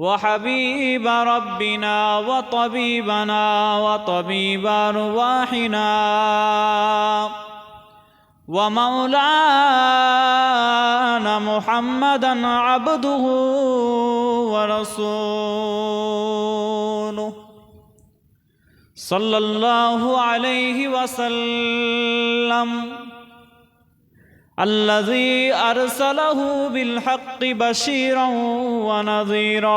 وحبيب ربنا وطبيبنا وطبيب أرواحنا ومولانا محمدا عبده ورسوله. صلى الله عليه وسلم. الذي أرسله بالحق بشيرا ونذيرا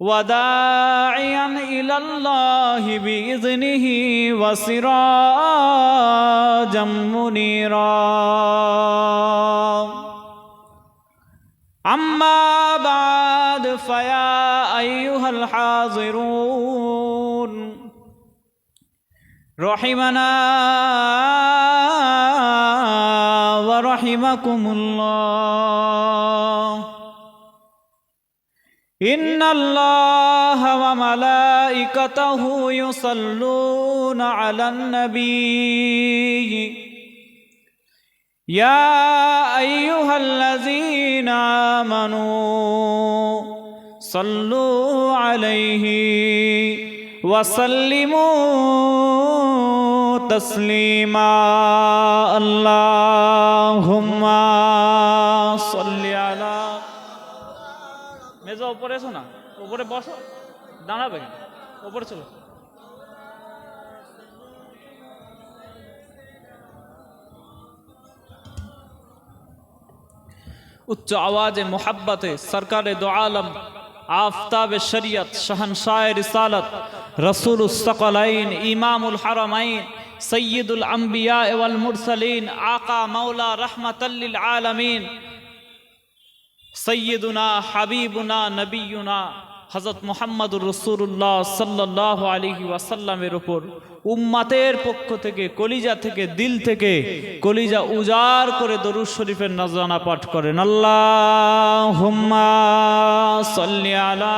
وداعيا إلى الله بإذنه وسراجا منيرا أما بعد فيا أيها الحاضرون رحمنا ورحمكم الله. إن الله وملائكته يصلون على النبي. يا أيها الذين آمنوا صلوا عليه وسلموا تسليما اللهم صل على মেজো উপরে এসো না উপরে বসো দাঁড়াবে কেন উপরে চলো উচ্চ আওয়াজে মোহাব্বতে সরকারে দো আলম আফতাব শরিয়ত শহনশাহ রিসালত রসুল সকলাইন ইমামুল হারমাইন সৈয়দুল আম্বিয়া ওয়াল মুরসলিন, আকা মৌলা রহমতল্লিল আলমিন। সৈয়দুনা, হাবিবুনা নবীনা হজরত মোহাম্মদুর রসুল্লাহ সাল্লাহ আলহি ওয়াসাল্লামের ওপর উম্মাতের পক্ষ থেকে, কলিজা থেকে, দিল থেকে কলিজা উজাড় করে দরুদ শরীফের নজরানা পাঠ করেন। আল্লাহ হুম্মা সাল্লি আলা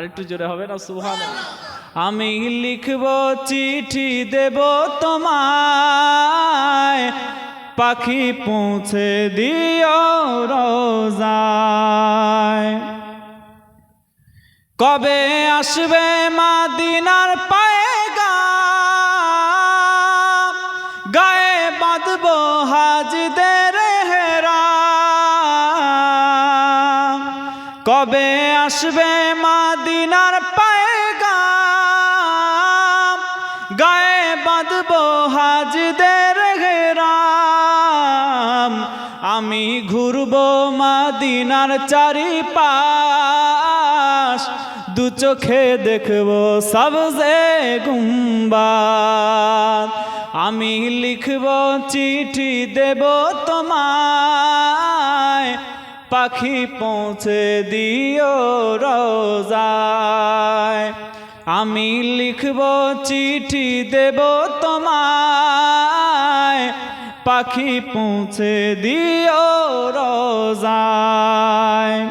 আর একটু জোরে হবে না? সুহান আমি লিখব, চিঠি দেব তোমায়। পাখি পৌঁছে দিও রোজায়। কবে আসবে মা দিনার পায়ে আসবে মাদিনার পায়ে গায়ে বাঁধব হাজিদের ঘেরাম আমি ঘুরব মাদিনার চারিপাশ। দু চোখে দেখব সবজে গুম্বাদ। আমি লিখব চিঠি দেব তোমায় পাখি পৌঁছে দিও রোজায়। আমি লিখব চিঠি দেব তোমায়। পাখি পৌঁছে দিও রোজায়।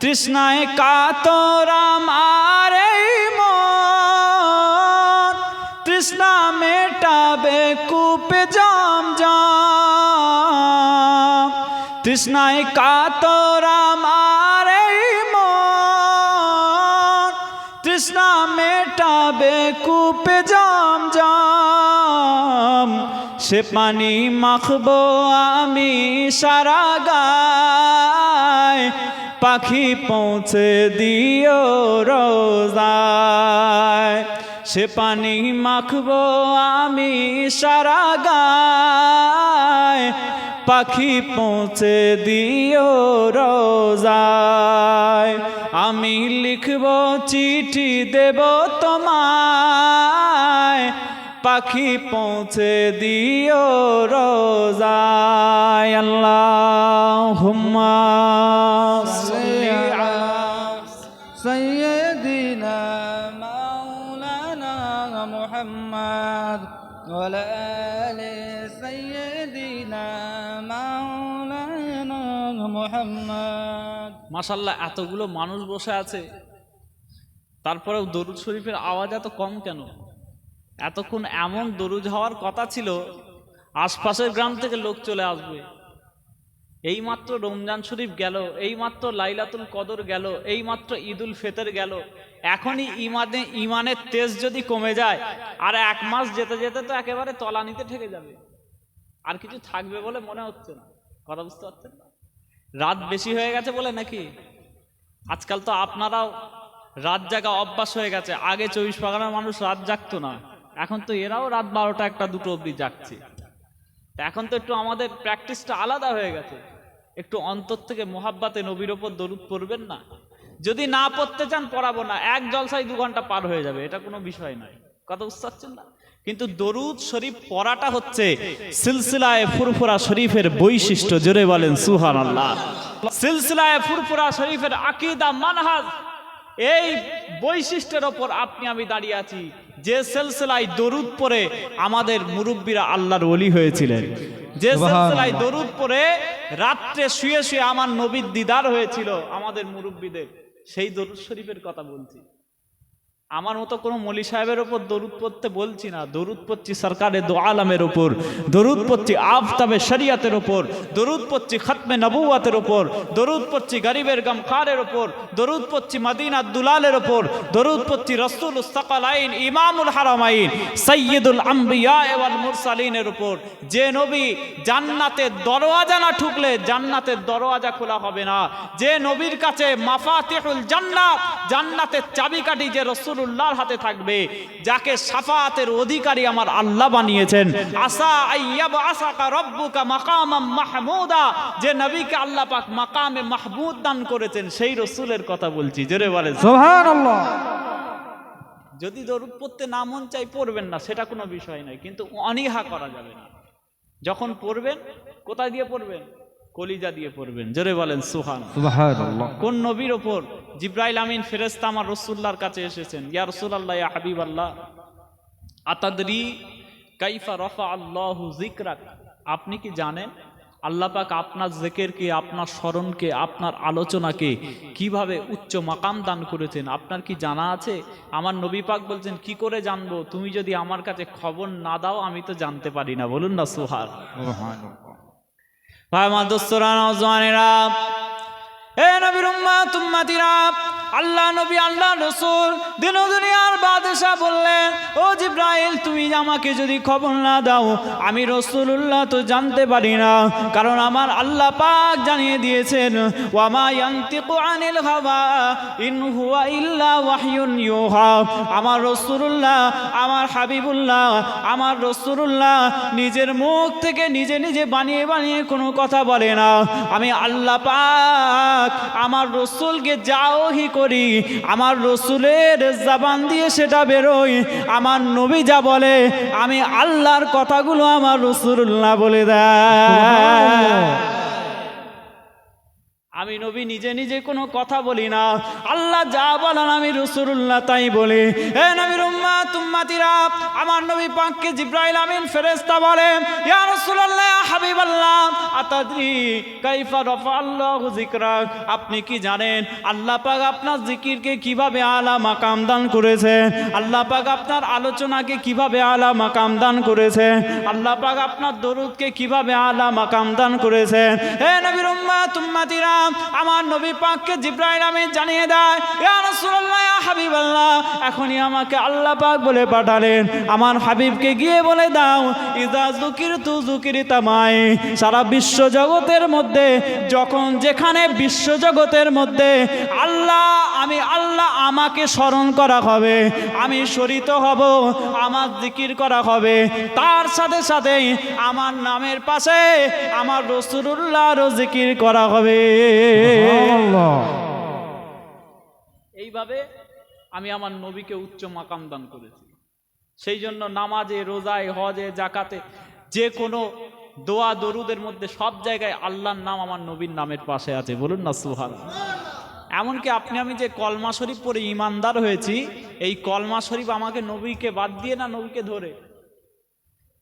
তৃষ্ণায় কাতর আমার এই মন। তৃষ্ণা মেটাবে কূপে জম তৃষ্ণায় কাতর আমার তৃষ্ণা মেটাবে কূপে জম জম সে পানি মাখবো আমি সারা গায়। পাখি পৌঁছে দিও রোজায়। সে পানি মাখবো আমি সারা গায়। পাখি পৌঁছে দিও রোজায়। আমি লিখব চিঠি, দেব তোমায়। পাখি পৌঁছে দিও রোজায়। আল্লাহ হুম্মা সৈয়দিন মাওলানা মুহাম্মদ ওয়ালা মাসাল্লাহ এতগুলো মানুষ বসে আছে। তারপরেও দরুদ শরীফের আওয়াজ এত কম কেন? এতক্ষণ এমন দরুদ হওয়ার কথা ছিল, আশপাশের গ্রাম থেকে লোক চলে আসবে। এই মাত্র রমজান শরীফ গেল এই মাত্র লাইলাতুল কদর গেল এই মাত্র ঈদুল ফেতর গেল। এখনই ইমানে ইমানের তেজ যদি কমে যায়, আর এক মাস যেতে যেতে তো একেবারে তলানিতে ঠেকে যাবে। আর কিছু থাকবে বলে মনে হচ্ছে না। কথা বুঝতে পারছেন না? রাত বেশি হয়ে গেছে বলে নাকি? আজকাল তো আপনারাও রাত জাগা অভ্যাস হয়ে গেছে। আগে চব্বিশ পরগনার মানুষ রাত জাগতো না। এখন তো এরাও রাত বারোটা একটা দুটো অবধি জাগছে। এখন তো একটু আমাদের প্র্যাকটিসটা আলাদা হয়ে গেছে। একটু অন্তর থেকে মোহাব্বাতে নবীর ওপর দরুদ পড়বেন না। যদি না পড়তে চান, পড়াবো না। এক জলসায় দু ঘণ্টা পার হয়ে যাবে। এটা কোনো বিষয় নয়। কথা বুঝতে পারছেন না? কিন্তু দরুদ শরীফ পড়াটা হচ্ছে সিলসিলায় ফুরফুরা শরীফের বৈশিষ্ট্য জোরে বলেন সুহান আল্লাহ সিলসিলায় ফুরফুরা শরীফের আকিদা মানহাজ এই বৈশিষ্ট্যের ওপর আপনি আমি দাঁড়িয়ে আছি। যে সিলসিলায় দরুদ পরে আমাদের মুরব্বীরা আল্লাহর ওলি হয়েছিলেন। যে সিলসিলায় দরুদ পরে রাত্রে শুয়ে শুয়ে আমার নবীর দিদার হয়েছিল আমাদের মুরব্বীদের। সেই দরুদ শরীফের কথা বলছি। আমার মতো কোনো মলি সাহেবের ওপর দরুদ পড়তে বলছি না। দরুদ পড়ছি সরকারের দো আলমের ওপর, দরুদ পড়ছি আফতাবে শরিয়াতের ওপর, দরুদ পড়ছি খতমে নবুয়াতের ওপর, দরুদ পড়ছি গরিবের গমখারের ওপর, দরুদ পড়ছি মদিনা দুলালের ওপর, দরুদ পড়ছি রসুল আইন ইমামুল হারামাইন সৈয়দুল আম্বিয়া ওয়াল মুরসালিনের ওপর। যে নবী জান্নাতের দরওয়াজা না ঠুকলে জান্নাতের দরওয়াজা খোলা হবে না। যে নবীর কাছে মাফাতিহুল জান্নাত, জান্নাতের চাবিকাঠি যে রসুল্লাহর হাতে থাকবে যাকে সাফাতের অধিকারী আমার আল্লাহ বানিয়েছেন। আসা আইয়াব আসাকা রব্বুকা মাকামাম মাহমুদা যে নবীকে আল্লাহ পাক মাকামে মাহমুদ দান করেছেন সেই রসুলের কথা বলছি। জোরে বলে সুবহানাল্লাহ। যদি দরুদ পড়তে না মন চাই পড়বেন না সেটা কোনো বিষয় নয় কিন্তু অনীহা করা যাবে না। যখন পড়বেন কোথায় দিয়ে পড়বেন? কলিজা দিয়ে পড়বেন। জোরে বলেন সুহান। কোন নবীর ওপর জিব্রাইল আমিন ফেরেস্তা আমার রসুল্লার কাছে এসেছেন? ইয়া রসুল্লাহ হাবিব আল্লাহ আতাদি কাইফা রফা আল্লাহ জিকরাক আপনি কি জানেন? আল্লাহ পাক আপনার জেকেরকে আপনার স্মরণকে আপনার আলোচনাকে কীভাবে উচ্চ মাকাম দান করেছেন? আপনার কি জানা আছে? আমার নবী পাক বলছেন কি করে জানব? তুমি যদি আমার কাছে খবর না দাও আমি তো জানতে পারি না। বলুন না সোহার ভাই মাদস্তরা দোস্তরা নজওয়ানেরা এ নবীর উম্মাত উম্মাতিরা আল্লাহ নবী, আল্লাহ রসুল, দিন দুনিয়ার বাদশাহ বললেন, ও জিব্রাইল, তুমি আমাকে যদি খবর না দাও, আমি রসুল্লাহ তো জানতে পারি না। কারণ আমার আল্লাহ পাক জানিয়ে দিয়েছেন, ওয়ামা ইয়ান্তিকু আনিল আমার রসুল্লাহ আমার হাবিবুল্লাহ, আমার রসুল্লাহ নিজের মুখ থেকে নিজে নিজে বানিয়ে বানিয়ে কোনো কথা বলে না। আমি আল্লাহ পাক আমার রসুলকে যাওহি করি, আমার রসুলের জাবান দিয়ে সেটা বেরোই আমার নবী যা বলে, আমি আল্লাহর কথাগুলো আমার রসুল্লাহ বলে দেয়। আমি নবী নিজে নিজে কোনো কথা বলি না। আল্লাহ যা বলেন আমি রসুল্লাহ তাই বলি। এ নবীর আমার নবী পাককে জিব্রাইল আমিন ফেরেশতা বলে আপনি কি জানেন, আল্লাহ পাক আপনার জিকিরকে কীভাবে আলা মাকাম দান করেছে আল্লাহ পাক আপনার আলোচনাকে কীভাবে আলা মাকাম দান করেছে আল্লাহ পাক আপনার দরুদকে কীভাবে আলা মাকাম দান করেছে হে নবীর উম্মাত উম্মাতিরা, আমার নবী পাককে জিব্রাইল আমিন জানিয়ে দেয়, ইয়া রাসূলুল্লাহ হাবিবাল্লাহ, এখনই আমাকে আল্লাহ পাক বলে পাঠালেন। আমার হাবিবকে গিয়ে বলে দাও ইজা জুকির তু জুকির তামাই সারা বিশ্ব জগতের মধ্যে যখন যেখানে বিশ্ব জগতের মধ্যে আল্লাহ আমি আল্লাহ আমাকে স্মরণ করা হবে আমি শরিত হব আমার জিকির করা হবে। তার সাথে সাথে আমার নামের পাশে আমার রসুল্লাহরও জিকির করা হবে। এইভাবে আমি আমার নবীকে উচ্চ মাকাম দান করেছি। সেই জন্য নামাজে, রোজায়, হজে জাকাতে যে কোনো দোয়া, দরুদের মধ্যে সব জায়গায় আল্লাহর নাম আমার নবীর নামের পাশে আছে। বলুন না সুহান এমনকি আপনি, আমি যে কলমা শরীফ পরে ইমানদার হয়েছি, এই কলমা শরীফ আমাকে নবীকে বাদ দিয়ে না নবীকে ধরে?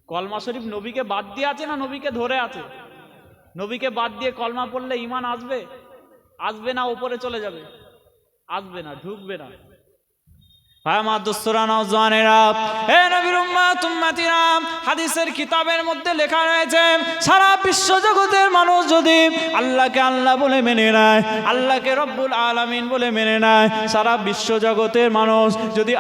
কলমা শরীফ নবীকে বাদ দিয়ে আছে না নবীকে ধরে আছে? নবীকে বাদ দিয়ে কলমা পড়লে ইমান আসবে? আসবে না, উপরে চলে যাবে? আসবে না, ঢুকবে না। আমার দোস্তরা হাদিসের কিতাবের মধ্যে লেখা রয়েছে, সারা বিশ্ব জগতের মানুষ যদি আল্লাহকে আল্লাহ বলে মেনে নেয় রব্বুল বলে মেনে নেয়, সারা বিশ্ব জগতের মানুষ যদি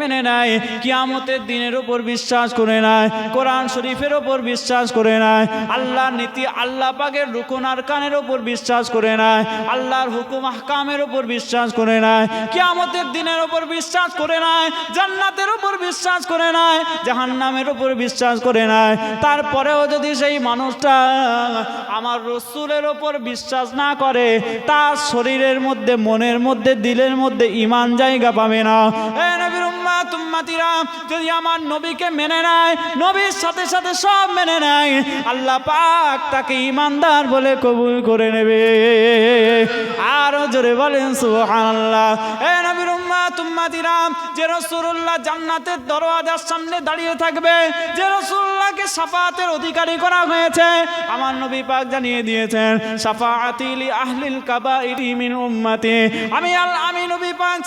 মেনে নেয়, কিয়ামতের দিনের উপর বিশ্বাস করে নেয়, কোরআন শরীফের ওপর বিশ্বাস করে নেয়, আল্লাহর নীতি আল্লাহ পাকের রুকুন আরকানের ওপর বিশ্বাস করে নেয়, আল্লাহর হুকুম আহকামের ওপর বিশ্বাস করে নেয়, কিয়ামতের দিনের ওপর বিশ্বাস করে নেয় জান্নাতের উপর বিশ্বাস করে নেয় জাহান্নামের উপর বিশ্বাস করে নেয় তারপরেও যদি সেই মানুষটা আমার রসুলের ওপর বিশ্বাস না করে, তার শরীরের মধ্যে, মনের মধ্যে, দিলের মধ্যে ইমান জায়গা পাবে না। এ উম্মাতিরা যদি আমার নবীকে মেনে নেয়, নবীর সাথে সাথে সব মেনে নেয়, আল্লাহ পাক তাকে ইমানদার বলে কবুল করে নেবে। আরও জোরে বলেন, সুবহানাল্লাহ। এ নবীর সামনে দাঁড়িয়ে থাকবে, যে রাসূলুল্লাহকে শাফাতের অধিকারী করা হয়েছে, আমার নবী পাক জানিয়ে দিয়েছেন শাফাআতি লি আহলিল কাবাইরি মিন আমি নবী পাক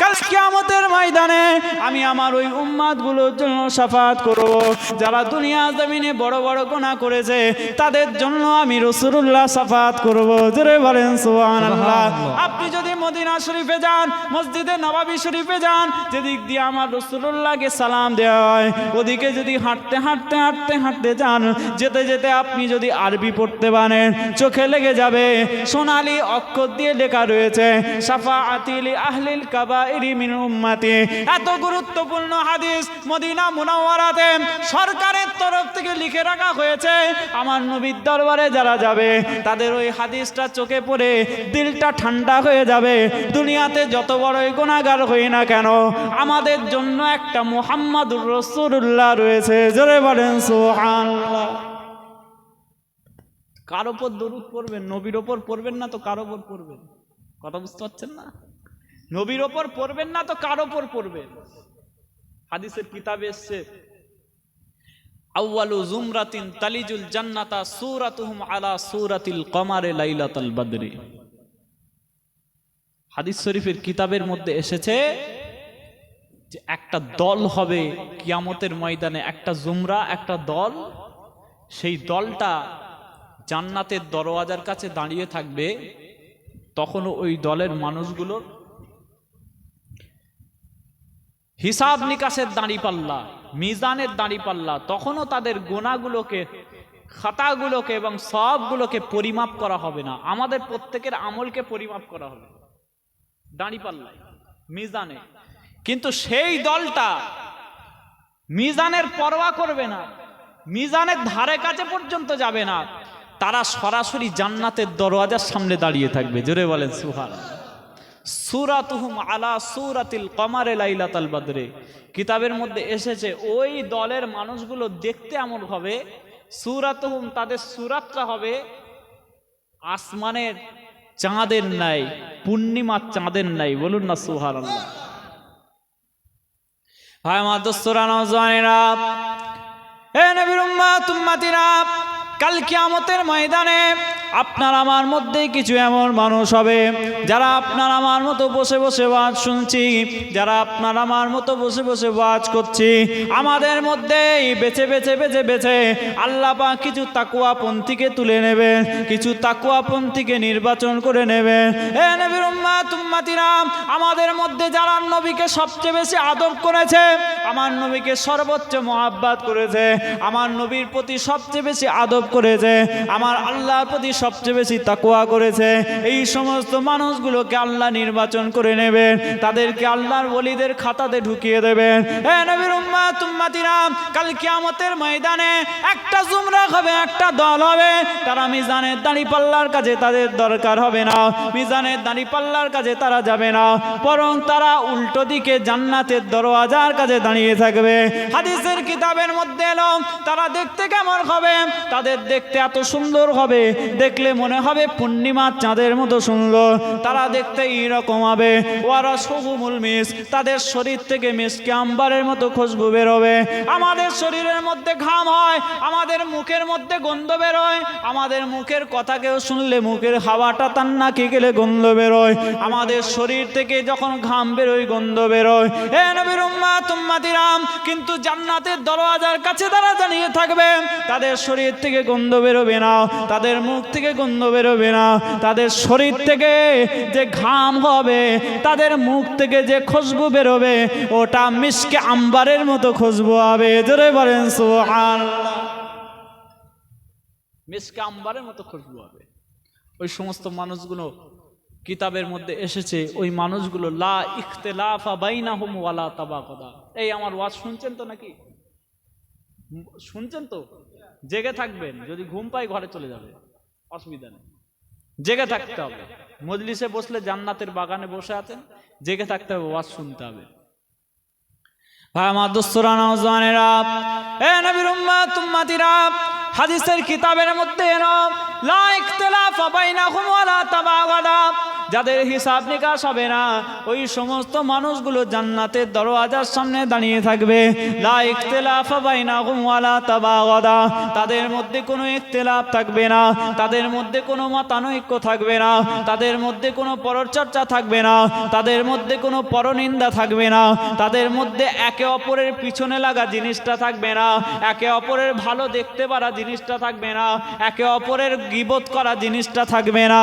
কাল কিয়ামতের ময়দানে আমি আমার ওই উম্মাদগুলোর জন্য সাফাত করব। যারা দুনিয়া জমিনে বড় বড় গুনাহ করেছে তাদের জন্য আমি রাসূলুল্লাহ সাফাত করব। জোরে বলেন সুবহানাল্লাহ। আপনি যদি মদিনা শরীফে যান মসজিদে নবাবী শরীফে যান যেদিক দিয়ে আমার রসুল্লাহকে সালাম দেওয়া হয় ওদিকে যদি হাঁটতে হাঁটতে হাঁটতে হাঁটতে যান যেতে যেতে আপনি যদি আরবি পড়তে পারেন চোখে লেগে যাবে। সোনালি অক্ষর দিয়ে লেখা রয়েছে সাফা আতিলি আহলিল এত গুরুত্বপূর্ণ হাদিস মদিনা মুনাওয়ারাতে সরকারের তরফ থেকে লিখে রাখা হয়েছে। আমার নবীর দরবারে যারা যাবে, তাদের ওই হাদিসটা চোখে পড়ে দিলটা ঠান্ডা হয়ে যাবে। দুনিয়াতে যত বড়ই গুণাগার হই না কেন, আমাদের জন্য একটা মুহাম্মাদুর রসুল্লাহ রয়েছে। জোরে বলেন, সুবহানাল্লাহ। কার ওপর দরুদ পড়বেন? নবীর ওপর পড়বেন না তো কার ওপর পড়বেন? কথা বুঝতে পারছেন না? নবীর ওপর পড়বেন না তো কার ওপর পড়বেন? হাদিসের কিতাবে এসছে, আউয়ালু জুমরাতিন তালিজুল জান্নাতা সূরাতুহুম আলা সূরাতিল কমারে লাইলাতুল বদরি। হাদিস শরীফের কিতাবের মধ্যে এসেছে যে একটা দল হবে কিয়ামতের ময়দানে, একটা জুমরা, একটা দল। সেই দলটা জান্নাতের দরওয়াজার কাছে দাঁড়িয়ে থাকবে, তখনও ওই দলের মানুষগুলোর হিসাব নিকাশের দাঁড়ি পাল্লা, মিজানের দাঁড়ি পাল্লা, তখনও তাদের গোনাগুলোকে, খাতাগুলোকে এবং সবগুলোকে পরিমাপ করা হবে না। আমাদের প্রত্যেকের আমলকে পরিমাপ করা হবে। দাঁড়ি পাল্লায়, মিজানে। কিন্তু সেই দলটা মিজানের পরোয়া করবে না। মিজানের ধারে কাছে পর্যন্ত যাবে না। তারা সরাসরি জান্নাতের দরওয়াজার সামনে দাঁড়িয়ে থাকবে। জোরে বলেন সুহান সুরাতুহুম আলা সুরাতিল কমারে লাইলাতাল বাদরে। কিতাবের মধ্যে এসেছে, ওই দলের মানুষগুলো দেখতে এমন হবে সুরাতুহুম তাদের সুরাতটা হবে আসমানের চাঁদের নাই পূর্ণিমার চাঁদের নাই বলুন না সুহার ভাই, আমার দোস্তরা নজওয়ানেরা এ নবীর উম্মাত, উম্মাতিরা, কাল কিয়ামতের ময়দানে আপনার আমার মধ্যে কিছু এমন মানুষ হবে যারা আপনার আমার মতো বসে বসে ওয়াজ শুনছি, যারা আপনার আমার মতো বসে বসে ওয়াজ করছি। আমাদের মধ্যে বেছে বেছে বেছে বেছে আল্লাহ পাক কিছু তাকুয়া পন্থীকে তুলে নেবেন, কিছু তাকুয়া পন্থীকে নির্বাচন করে নেবেন। এ নবীর উম্মাত, উম্মাতিরা, আমাদের মধ্যে যারা নবীকে সবচেয়ে বেশি আদব করেছে, আমার নবীকে সর্বোচ্চ মহাব্বাত করেছে, আমার নবীর প্রতি সবচেয়ে বেশি আদব করেছে, আমার আল্লাহর প্রতি সবচেয়ে বেশি তাকুয়া করেছে, এই সমস্ত মানুষগুলোকে আল্লাহ নির্বাচন করে নেবেন, তাদেরকে আল্লাহর বলিদের খাতাতে ঢুকিয়ে দেবেন। এ নবীর উম্মাত, উম্মাতিরা, কাল কিয়ামতের ময়দানে একটা জুমরা হবে, একটা দল হবে, তারা মিজানের দাঁড়ি পাল্লার কাছে তাদের দরকার হবে না, মিজানের দাঁড়ি পাল্লার কাছে তারা যাবে না, বরং তারা উল্টো দিকে জান্নাতের দরওয়াজার কাছে দাঁড়িয়ে থাকবে। হাদিসের কিতাবের মধ্যে এলো, তারা দেখতে কেমন হবে? তাদের দেখতে এত সুন্দর হবে দেখলে মনে হবে পূর্ণিমার চাঁদের মতো সুন্দর। তারা দেখতে এইরকম হবে। ওরা সবুমুল মিস, তাদের শরীর থেকে মিসকে আম্বারের মতো খুশবু বেরোবে। আমাদের শরীরের মধ্যে ঘাম হয়, আমাদের মুখের মধ্যে গন্ধ বেরোয়। আমাদের মুখের কথা কেউ শুনলে মুখের হাওয়াটা তার নাকি গেলে গন্ধ বেরোয়। আমাদের শরীর থেকে যখন ঘাম বেরোয়, গন্ধ বেরোয়। এ নবীর উম্মাত, উম্মাতিরাম, কিন্তু জান্নাতের দরওয়াজার কাছে তারা জানিয়ে থাকবে। তাদের শরীর থেকে গন্ধ বেরোবে না। তাদের মুখ থেকে গন্ধ বেরোবে না। তাদের শরীর থেকে যে ঘাম হবে, তাদের মুখ থেকে যে খুশবু বেরোবে, ওটা মিসকে আম্বারের মতো খুশবু হবে। জোরে বলেন, সুবহানাল্লাহ। মিসকে আম্বারের মতো খুশবু হবে। ওই সমস্ত মানুষগুলো কিতাবের মধ্যে এসেছে, ওই মানুষগুলো, লা ইখতিলাফা বাইনাহুম ওয়ালা তাবাকাদা এই আমার ওয়াজ শুনছেন তো নাকি? শুনছেন তো? জেগে থাকবেন, যদি ঘুম পাই ঘরে চলে যাবে। অসুবিধা নেই। জেগে থাকতে হবে। মজলিসে বসলে জান্নাতের বাগানে বসে আছেন, জেগে থাকতে হবে, ওয়াজ শুনতে হবে। কিতাবের মধ্যে যাদের হিসাব নিকাশ হবে না, ওই সমস্ত মানুষগুলো জান্নাতের দরওয়াজার সামনে দাঁড়িয়ে থাকবে। তাদের মধ্যে কোনো ইখতিলাফ থাকবে না, তাদের মধ্যে কোনো মতানৈক্য থাকবে না, তাদের মধ্যে কোনো পরচর্চা থাকবে না, তাদের মধ্যে কোনো পরনিন্দা থাকবে না, তাদের মধ্যে একে অপরের পিছনে লাগা জিনিসটা থাকবে না, একে অপরের ভালো দেখতে পারা জিনিসটা থাকবে না, একে অপরের গিবত করা জিনিসটা থাকবে না।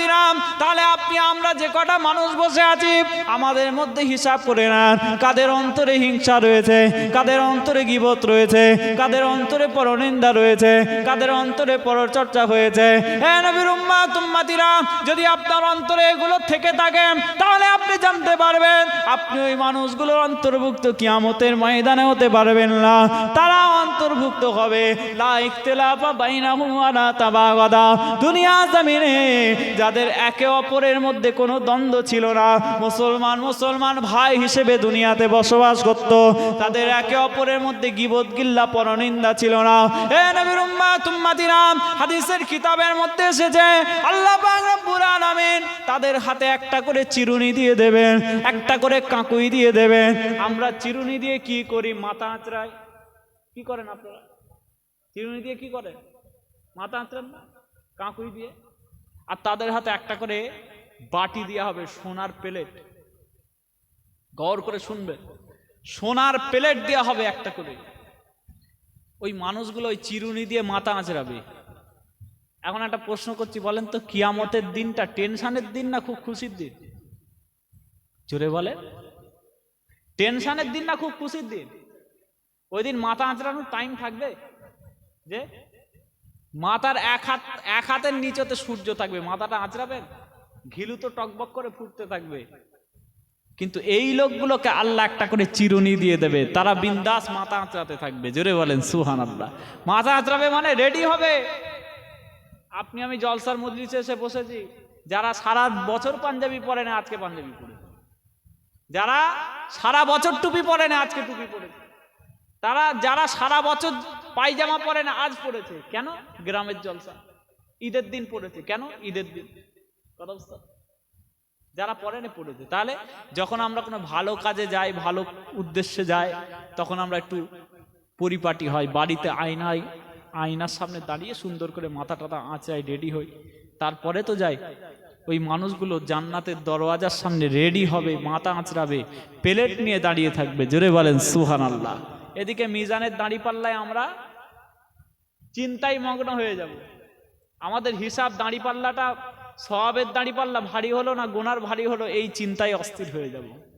উম্মাতিরাম তাহলে আপনি, আমরা যে কটা মানুষ বসে আছি, আমাদের মধ্যে হিসাব করে নেন, কাদের অন্তরে হিংসা রয়েছে, কাদের অন্তরে গিবত রয়েছে, কাদের অন্তরে পরনিন্দা রয়েছে, কাদের অন্তরে পরচর্চা হয়েছে। এ নবীর উম্মাত উম্মাতিরাম যদি আপনার অন্তরে এগুলো থেকে থাকে, তাহলে আপনি জানতে পারবেন, আপনি ওই মানুষগুলোর অন্তর্ভুক্ত কিয়ামতের ময়দানে হতে পারবেন না। তারা অন্তর্ভুক্ত হবে, লা ইখতিলাফা বাইনাহুম ওয়ালা তাবাগাদা। দুনিয়া জমিনে যাদের একে অপরের মধ্যে কোনো দ্বন্দ্ব ছিল না, মুসলমান মুসলমান ভাই হিসেবে দুনিয়াতে বসবাস করত, তাদের একে অপরের মধ্যে গিবত গিল্লা পরনিন্দা ছিল না। এ নবীর উম্মাত উম্মাতিরা, হাদিসের কিতাবের মধ্যে এসেছে, আল্লাহ রব্বুল আলামিন তাদের হাতে একটা করে চিরুনি দিয়ে দেবেন, একটা করে কাঁকুই দিয়ে দেবেন। আমরা চিরুনি দিয়ে কি করি? মাথা আঁচড়াই। কি করেন আপনারা? চিরুনি দিয়ে কি করেন? মাথা আঁচড়ান না? কাঁকুই দিয়ে? আর তাদের হাতে একটা করে বাটি দেওয়া হবে, সোনার প্লেট। গৌর করে শুনবে। সোনার প্লেট দেওয়া হবে একটা করে। ওই মানুষগুলো ওই চিরুনি দিয়ে মাথা আঁচড়াবে। এখন একটা প্রশ্ন করছি, বলেন তো কিয়ামতের দিনটা টেনশনের দিন না খুব খুশির দিন? জোরে বলে। টেনশনের দিন না খুব খুশির দিন? ওই দিন মাথা আঁচড়ানোর টাইম থাকবে? যে মাথার এক হাত, এক হাতের নিচেতে সূর্য থাকবে। মাথাটা আঁচড়াবেন? ঘিলু তো টকবক করে ফুটতে থাকবে। কিন্তু এই লোকগুলোকে আল্লাহ একটা করে চিরুনি দিয়ে দেবে। তারা বিন্দাস মাথা আঁচড়াতে থাকবে। জোরে বলেন সুহান আল্লাহ মাথা আঁচড়াবে মানে রেডি হবে। আপনি, আমি জলসার মজলিসে এসে বসেছি। যারা সারা বছর পাঞ্জাবি পরে না, আজকে পাঞ্জাবি পরে। যারা সারা বছর টুপি পরে না, আজকে টুপি পরে। তারা, যারা সারা বছর পায়জামা পরে না, আজ পড়েছে কেন? গ্রামের জলসা। ঈদের দিন পড়েছে কেন? ঈদের দিন? যারা পড়েনি পড়েছে তাহলে যখন আমরা কোনো ভালো কাজে যাই, ভালো উদ্দেশ্যে যাই, তখন আমরা একটু পরিপাটি হয়, বাড়িতে আয়নায় আয়নার সামনে দাঁড়িয়ে সুন্দর করে মাথা টাথা আঁচায় রেডি হই। তারপরে তো যাই, ওই মানুষগুলো জান্নাতের দরওয়াজার সামনে রেডি হবে, মাথা আঁচড়াবে, প্লেট নিয়ে দাঁড়িয়ে থাকবে। জোরে বলেন সুহান আল্লাহ এদিকে মিজানের দাঁড়ি পাল্লায় আমরা চিন্তায় মগ্ন হয়ে যাব। আমাদের হিসাব দাঁড়িপাল্লাটা পাল্লাটা দাঁড়িপাল্লা দাঁড়ি পাল্লা ভারী হলো না, গোনার ভারী হলো, এই চিন্তায় অস্থির হয়ে যাব।